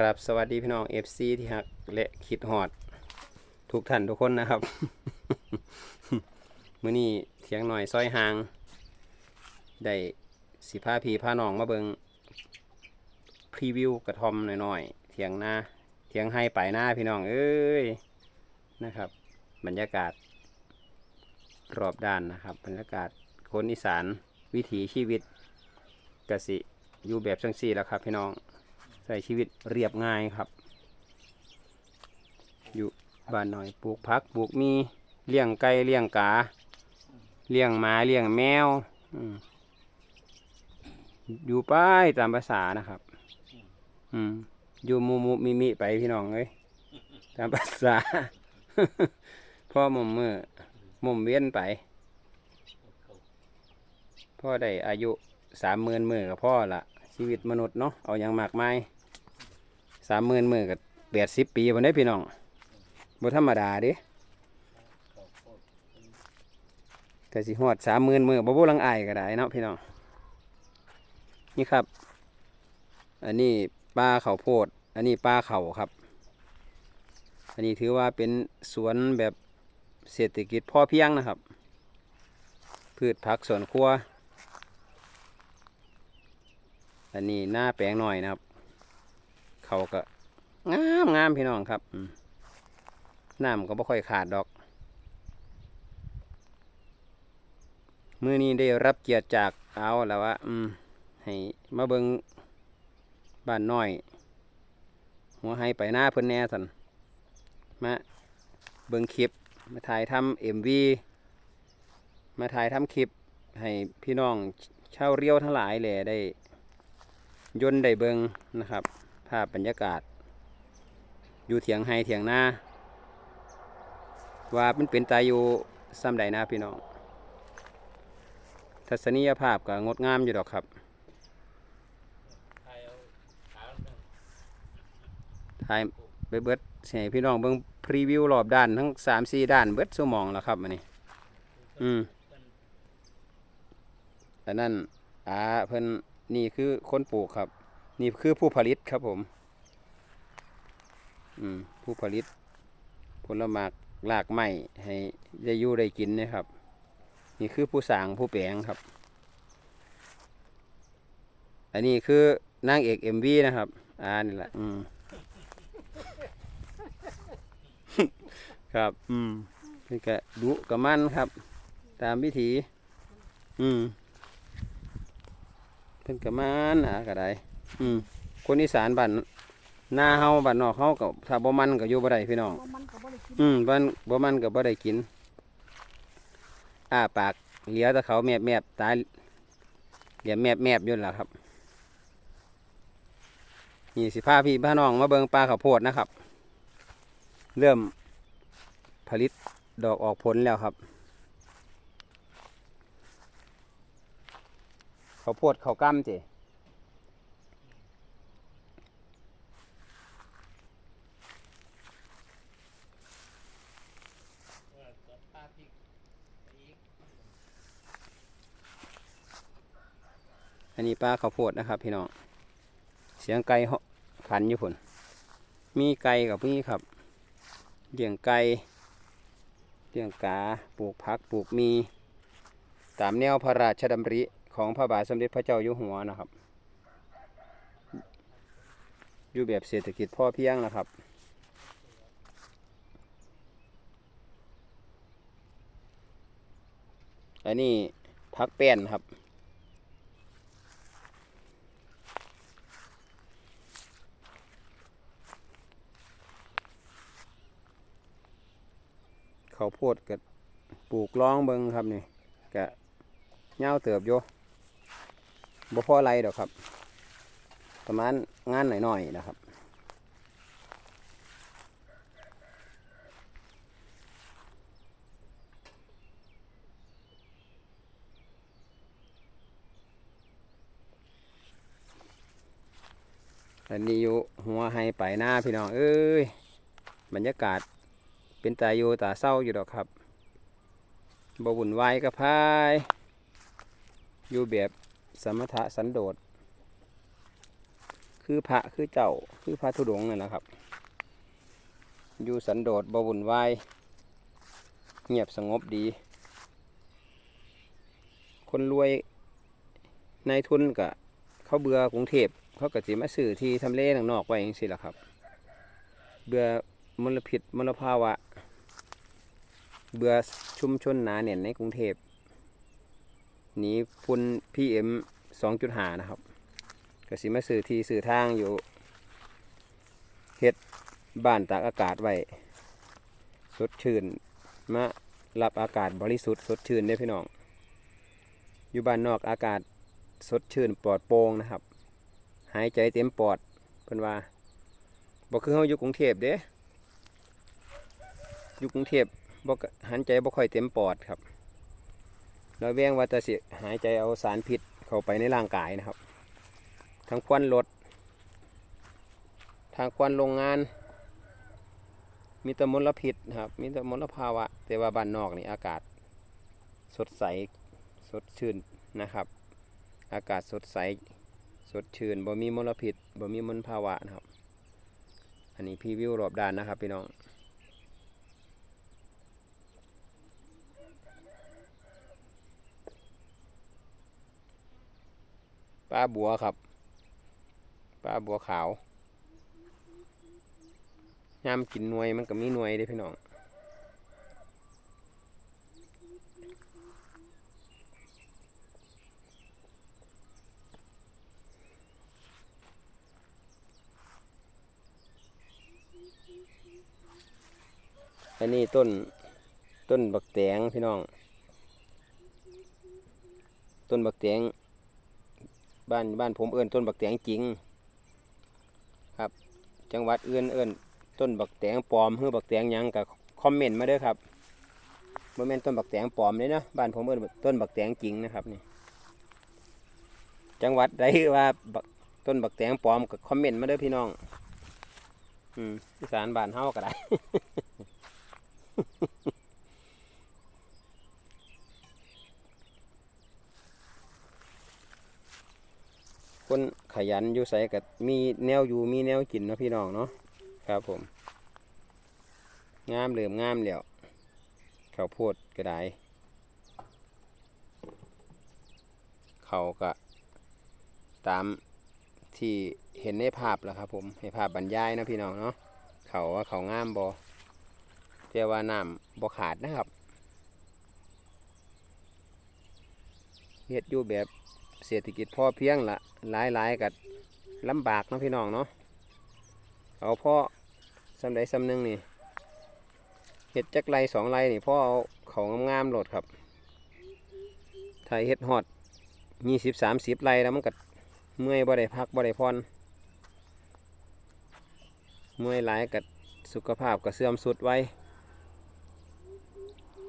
ครับสวัสดีพี่น้อง FC ที่ฮักและคิดฮอด ทุกท่านทุกคนนะครับ มื้อนี้เถียงหน่อยซอยหาง ได้สิพาพีพาน้องมาเบิงพรีวิวกระทอมหน่อยๆเถียงหน้าเถียงให้ไปหน้าพี่น้องเอ้ยนะครับ บรรยากาศ รอบด้านนะครับ บรรยากาศคนอีสานวิถีชีวิตกสิอยู่แบบจังซี่แล้วครับพี่น้อง ใช้ชีวิตเรียบง่ายครับ อยู่บ้านหน่อยปลูกผักปลูกมีเลี้ยงไก่เลี้ยงกา เลี้ยงหมาเลี้ยงแมวอยู่ป้ายตามภาษานะครับ อืมอยู่มุมุมิมิไปพี่น้องเอ้ยตามภาษาพ่อหมุมมือหมุมเวียนไปพ่อได้อายุสามหมื่นมือกับพ่อละชีวิตมนุษย์เนาะเอาอย่างมากมาย สามหมื่นมือกับแปดสิบปีวันนี้พี่น้องบ่ธรรมดาดิแต่สิฮอดสามหมื่นมือบ่บ่ลังไอก็ได้เนาะพี่น้อง นี่ครับ อันนี้ปลาเขาโพด อันนี้ปลาเขาครับ อันนี้ถือว่าเป็นสวนแบบเศรษฐกิจพอเพียงนะครับ พืชผักสวนครัว อันนี้หน้าแปลงหน่อยนะครับ เขาก็งามงามพี่น้องครับอืมน้ำก็บ่ค่อยขาดดอก มือนี้ได้รับเกียรติจากเอาแล้วว่าอืม ให้มาเบิงบ้านน้อย หัวให้ไปหน้าเพิ่นแหน่สันมาเบิงคลิป มาถ่ายทำเอ็มวีมาถ่ายทำคลิป ให้พี่น้องชาวเรียวทั้งหลายแหล่ได้ยนต์ได้เบิงนะครับภาพบรรยากาศ อยู่เถียงไฮเถียงหน้า ว่ามันเป็นตายอยู่ซ้ำใดนะพี่น้อง ทัศนียภาพก็งดงามอยู่ดอกครับถ่ายไปเบิดให้พี่น้องเบิ่งพรีวิวรอบด้านทั้งสามสี่ด้านเบิดสมองแล้วครับอันนี้อืมอันนั้นอ่าเพิ่นนี่คือคนปลูกครับ นี่คือผู้ผลิตครับผม อืม ผู้ผลิต ผลไม้รากไม้ให้ได้อยู่ได้กินนะครับ นี่คือผู้สร้างผู้แปลงครับ อันนี้คือนางเอกเอ็มวีนะครับ อ่านี่แหละอืมครับ อืมนี่ก็ดุกับมันครับ ตามวิถี อืมเพิ่นกับมันหาก็ได้ อืมคนอีสานบ้านหน้าเฮาบ้านนอกเฮาก็ถ้าบ่มันก็อยู่บ่ได้พี่น้องบ่มันก็บ่ได้กินอืมบ้านบ่มันก็บ่ได้กินอ้าปากเหลียวแต่เขาแมบแมบๆตายเหลียมแมบแมบๆอยู่นั่นล่ะครับ นี่สิพาพี่พาน้องมาเบิ่งปลาข้าวโพดนะครับ เริ่มผลิตดอกออกผลแล้วครับข้าวโพดข้าวกล้ำเจ ปลาข้าวโพดนะครับ พี่น้องเสียงไก่ขันอยู่ผลมีไก่กับมีครับเลี้ยงไก่เลี้ยงกาปลูกผักปลูกมี ตามแนวพระราชดำริของพระบาทสมเด็จพระเจ้าอยู่หัวนะครับ อยู่แบบเศรษฐกิจพ่อเพียงนะครับอันนี้พักแป้นครับ เขาวโพดกับปลูกล้องเบิงครับนี่กะเงาเติบโยบ่พอไรดอกครับ ประมาณงานหน่อยๆนะครับอันนี้อยู่หัวให้ไปหน้าพี่น้องเอ้ยบรรยากาศ เป็นตาอยู่ตาเศร้าอยู่ดอกครับบวุ่นวายกับพาย อยู่แบบสมถะสันโดษ คือพระคือเจ้าคือพระธุดงค์นั่นะครับ อยู่สันโดษบวุ่นวายเงียบสงบดี คนรวยในายทุนกะเขาเบื่อกรุงเทพเขาก็สิมาซื้อที่ทำเลข้างนอกไว้อย่างสิล่ะครับ เบื่อมลพิษมลภาวะ เบื่อชุมชนหนาแน่นในกรุงเทพหนีฝุ่นพีเอ็มสองจุดหานะครับก็สิมาซื้อที่ซื้อทางอยู่เฮ็ดบ้านตากอากาศไว้สดชื่นมารับอากาศบริสุทธิ์สดชื่นได้อพี่น้อง อยู่บ้านนอกอากาศสดชื่นปลอดโปร่งนะครับ หายใจเต็มปอดเพิ่นว่าบ่คือเฮาอยู่กรุงเทพเด้อยู่กรุงเทพ บ่กหันใจบ่ค่อยเต็มปอดครับเราแวงว่าจะเสิหายใจเอาสารพิษเข้าไปในร่างกายนะครับ ทั้งควันรถทางควันโรงงาน มีแต่มลพิษครับ มีแต่มลภาวะ แต่ว่าบ้านนอกนี่อากาศ สดใสสดชื่นนะครับ อากาศสดใสสดชื่นบ่มีมลพิษบ่มีมลภาวะนะครับ อันนี้พีวิวรอบด้านนะครับพี่น้อง ปลาบัวครับปลาบัวขาวยามกินหน่วยมันก็มีหน่วยเด้พี่น้องอันนี้ต้นต้นบักแตงพี่น้อง ต้นบักแตง บ้านบ้านผมเอิ้นต้นบักแตงจริง ครับ จังหวัดเอื่นเอิ้นต้นบักแตงปลอมหรือบักแตงยังกับคอมเมนต์มาด้อครับบ่แม่นต้นบักแตงปลอมเลยนะบ้านผมเอิ้นต้นบักแตงจริงนะครับนี่จังหวัดใดว่าต้นบักแตงปลอมกับคอมเมนต์มาด้อพี่น้อง อืมอีสานบ้านเฮาก็ได้ คนขยันอยู่ใส่กับมีแนวอยู่มีแนวกินเนาะพี่น้องเนาะครับผม งามเหลื่อมงามแล้วข้าวโพดก็ได้เขาก็ตามที่เห็นในภาพแล้วครับ ผมให้ภาพบรรยายนะพี่น้องเนาะเขาว่าเขางามบอแต่ว่าน้ำบ่ขาดนะครับเฮ็ดอยู่แบบ เศรษฐกิจพอเพียงละหลายหลายกับลำบากนะพี่น้องเนาะเอาพ่อสำใดสำหนึ่งนี่เห็ดจักไรสองไรนี่พ่อเอาเขางามๆโหลดครับถ้าเห็ดฮอดยี่สิบสามสิบไรแล้วมันก็เมื่อยบ่ได้พักบ่ได้พรเมื่อยหลายกับสุขภาพก็เสื่อมสุดไว้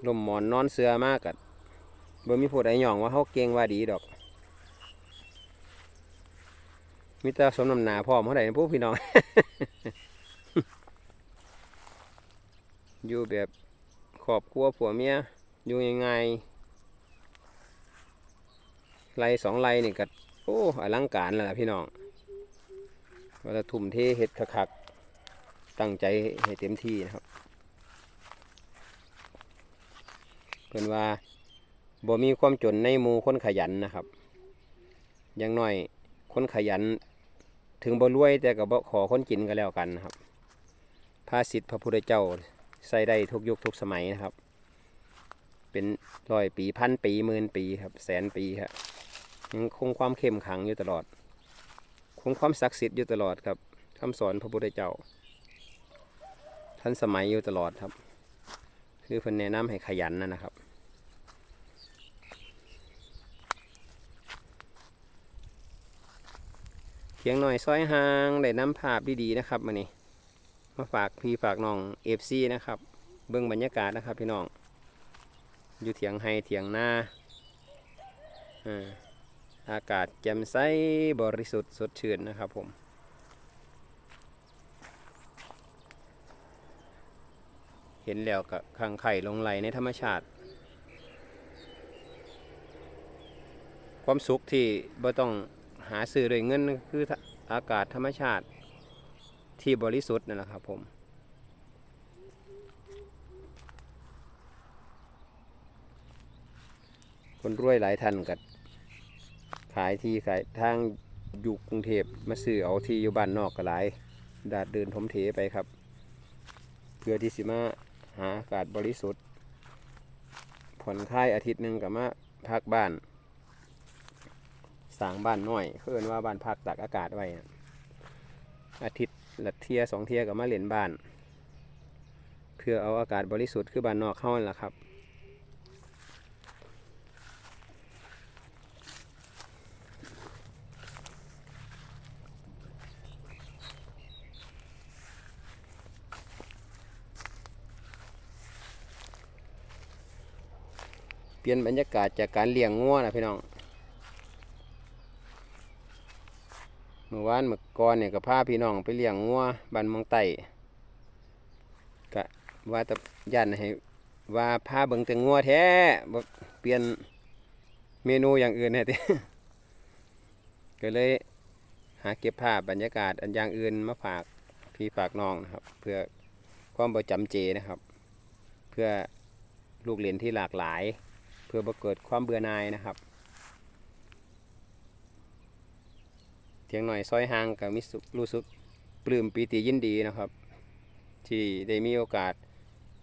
ลมหมอนนอนเสือมากกับบ่มีผู้ใดหย่องว่าเขาเก่งว่าดีดอก มิตรสมน้ำหนาพ่อมเท่าไหร่พวกพี่น้อง อยู่แบบขอบครัวผัวเมียอยู่ยังไงไรสองไรนี่ก็โอ้อลังการแล้วล่ะพี่น้องว่าจะทุ่มเทเห็ดคักๆตั้งใจให้เต็มที่นะครับเพิ่นว่าบ่มีความจนในมูคนขยันนะครับ อยังน้อยคนขยัน ถึงบ่รวยแต่ก็บ่ขอคนกินก็แล้วกันนะครับภาษิตพระพุทธเจ้าใส่ได้ทุกยุคทุกสมัยนะครับ เป็นร้อยปีพันปีหมื่นปีครับ แสนปีครับยังคงความเข้มขังอยู่ตลอด คงความศักดิ์สิทธิ์อยู่ตลอดครับคำสอนพระพุทธเจ้าทันสมัยอยู่ตลอดครับ คือเพิ่นแนะนำให้ขยันนะครับ เพียงหน่อยซอยหางได้น้ำภาพดีๆนะครับมานี่มาฝากพี่ฝากน้องเอฟซีนะครับ เบื้องบรรยากาศนะครับพี่น้อง อยู่เถียงไฮเถียงนาอ่าอากาศแจ่มใสบริสุทธิ์สดชื่นนะครับผมเห็นแล้วกับขังไข่ลงไหลในธรรมชาติ ความสุขที่บ่ต้อง หาซื้อด้วยเงินคืออากาศธรรมชาติที่บริสุทธิ์นั่นแหละครับผมคนรวยหลายท่านกัขายที่ขายทางอยู่กรุงเทพมาซื้อเอาที่อยู่บ้านนอกก็หลาย ดาดเดินถมเถไปครับ เพื่อที่สิมาหาอากาศบริสุทธิ์ผ่อนคลายอาทิตย์หนึ่งกับมาพักบ้าน สร้างบ้านน้อยเขาเอินว่าบ้านพักตากอากาศไว้อาทิตย์ละเทียสองเทียกับมาเล่นบ้าน เพื่อเอาอากาศบริสุทธิ์คือบ้านนอกเข้านั่นแหละครับเปลี่ยนบรรยากาศจากการเลี้ยงงัวนะพี่น้อง เมื่อวานเมื่อก่อนเนี่ยก็พาพี่น้องไปเลี้ยงงัวบ้านมองไตกะว่าแตะย่านให้ว่าพาเบิ่งแต่งัวแท้บ่เปลี่ยนเมนูอย่างอื่นให้ติก็เลยหาเก็บภาพบรรยากาศอันอย่างอื่นมาฝากพี่ฝากน้องนะครับ เพื่อความประจำเจนะครับ เพื่อลูกเรียนที่หลากหลาย เพื่อบ่เกิดความเบื่อหน่ายนะครับ เทียงหน่อยซอยห่างกับมิสุรู้สึกปลื้มปีติยินดีนะครับ ที่ได้มีโอกาส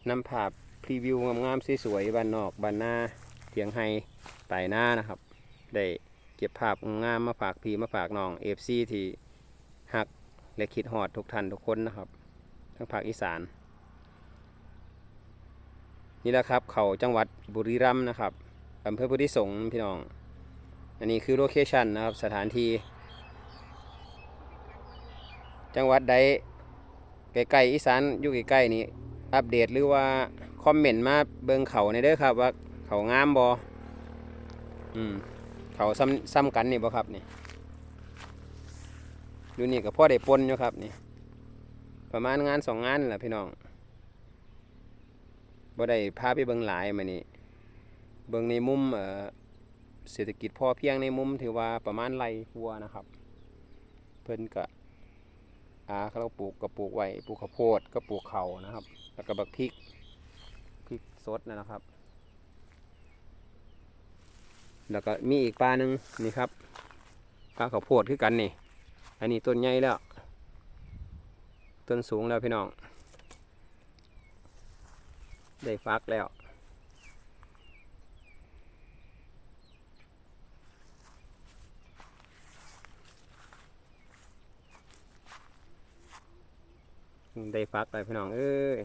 นำภาพพรีวิวงามๆสวยๆบ้านนอกบ้านนาเทียงไฮไต่หน้านะครับ ได้เก็บภาพงามมาฝากพี่มาฝากน้องเอฟซีที่หักและคิดฮอดทุกท่านทุกคนนะครับ ทั้งภาคอีสาน นี่แหละครับเขาจังหวัดบุรีรัมย์นะครับอำเภอพุทธิสงฆ์พี่น้อง อันนี้คือโลเคชันนะครับสถานที่ จังหวัดใดใกล้ๆอีสานอยู่ใกล้ๆนี่อัปเดตหรือว่าคอมเมนต์มาเบิ่งเขาในเด้อครับว่าเขางามบ่อืมเขาซ้ำซ้ำกันนี่บ่ครับนี่ดูนี่ก็พ่อได้ปนอยู่ครับนี่ประมาณงานสองงานนั่นแหละพี่น้องบ่ได้พาไปเบิ่งหลายมานี่เบิ่งในมุมเอ่อเศรษฐกิจพอเพียงในมุมถือว่าประมาณไรวัวนะครับ เพิ่นก็ อาเขาปลูกก็ปลูกไว้ปลูกข้าวโพดก็ปลูกเขานะครับ แล้วก็บักพริกพริกสดนะครับ แล้วก็มีอีกปลาหนึ่งนี่ครับปลาข้าวโพดคือกันนี่ อันนี้ต้นใหญ่แล้วต้นสูงแล้วพี่น้อง ได้ฟักแล้ว ได้ฟักเลยพี่น้องเอ้ย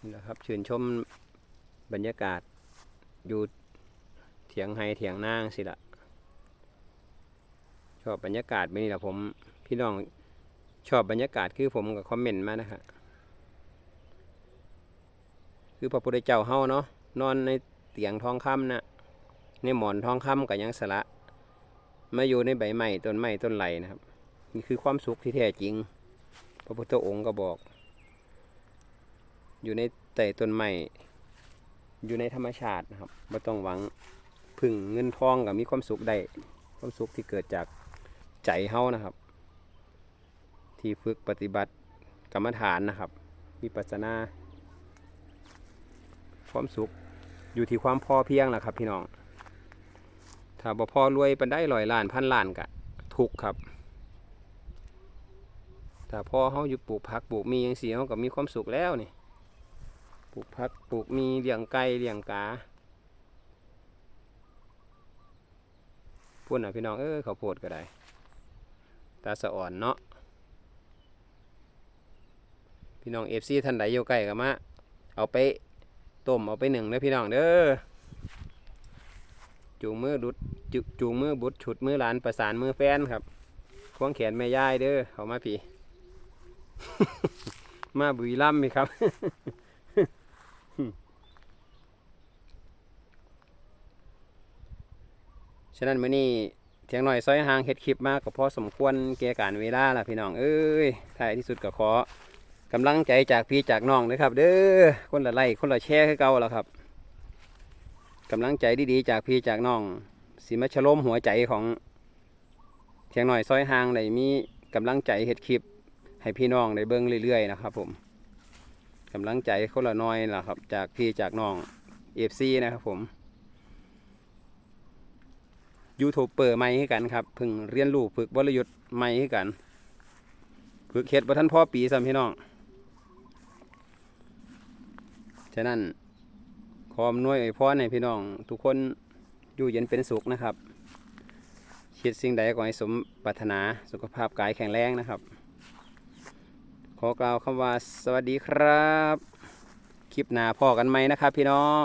นี่แหละครับชื่นชมบรรยากาศอยู่เถียงไฮเถียงนางสิละชอบบรรยากาศแบบนี้แหละผมพี่น้องชอบบรรยากาศคือผมกับคอมเมนต์มานะครับคือพระพุทธเจ้าเฮาเนาะนอนในเตียงทองคำนะในหมอนทองคำกับยังสละมาอยู่ในใบไม้ต้นไม้ต้นไหลนะครับ นี่คือความสุขที่แท้จริง พระพุทธองค์ก็บอก อยู่ในใต้ต้นไม้อยู่ในธรรมชาตินะครับไม่ต้องหวังพึ่งเงินทองกับมีความสุขได้ ความสุขที่เกิดจากใจเฮานะครับ ที่ฝึกปฏิบัติกรรมฐานนะครับวิปัสสนา ความสุขอยู่ที่ความพอเพียงแหละครับ พี่น้อง ถ้าบ่พอรวยปันได้ลอยล้านพันล้านกะทุกครับ แต่พอเขาอยู่ปลูกผักปลูกมีอย่างสีเขาก็มีความสุขแล้วนี่ปลูกผักปลูกมีเลี้ยงไก่เลี้ยงกาพูดน่ะพี่น้องเออเขาวโพดก็ได้ตาสะอ่อนเนาะพี่น้องเอฟซีท่านใดอยู่ใกล้ก็มาเอาไปต้มเอาไปหนึ่งเด้อพี่น้องเด้อจูงมือดุดจุจูงมือบุดฉุดมือหลานประสานมือแฟนครับควงแขนแม่ยายเด้อเขามาพี่ มาบุรีรัมย์ไหมครับ ฉะนั้นมื้อนี้เทียงหน่อยซอยหางเฮ็ดคลิปมากก็พอสมควรแก่การเวลาล่ะพี่น้อง เอ้ยท้ายที่สุดก็ขอกำลังใจจากพี่จากน้องนะครับ เด้อคนละไลค์คนละแชร์คือเก่าแล้วครับกำลังใจดีๆจากพี่จากน้องสิมาชโลมหัวใจของเทียงหน่อยซอยหางได้มีกำลังใจเฮ็ดคลิป ให้พี่น้องได้เบิ่งเรื่อยๆนะครับ ผมกำลังใจคนละน้อยล่ะครับ จากพี่จากน้องเอฟซีนะครับผมยูทูบเปิดใหม่ให้กันครับพิ่งเรียนรู้ฝึกวรยุทธ์ใหม่ให้กันฝึกเฮ็ดบ่ทันพ่อปีซ้ำพี่น้องฉะนั้นขออนวยอวยพรให้พี่น้อง ทุกคนอยู่เย็นเป็นสุขนะครับคิดสิ่งใดก็ให้สมปรารถนาสุขภาพกายแข็งแรงนะครับ อกล่าวคำว่าสวัสดีครับ คลิปหน้าพ่อกันไหมนะครับพี่น้อง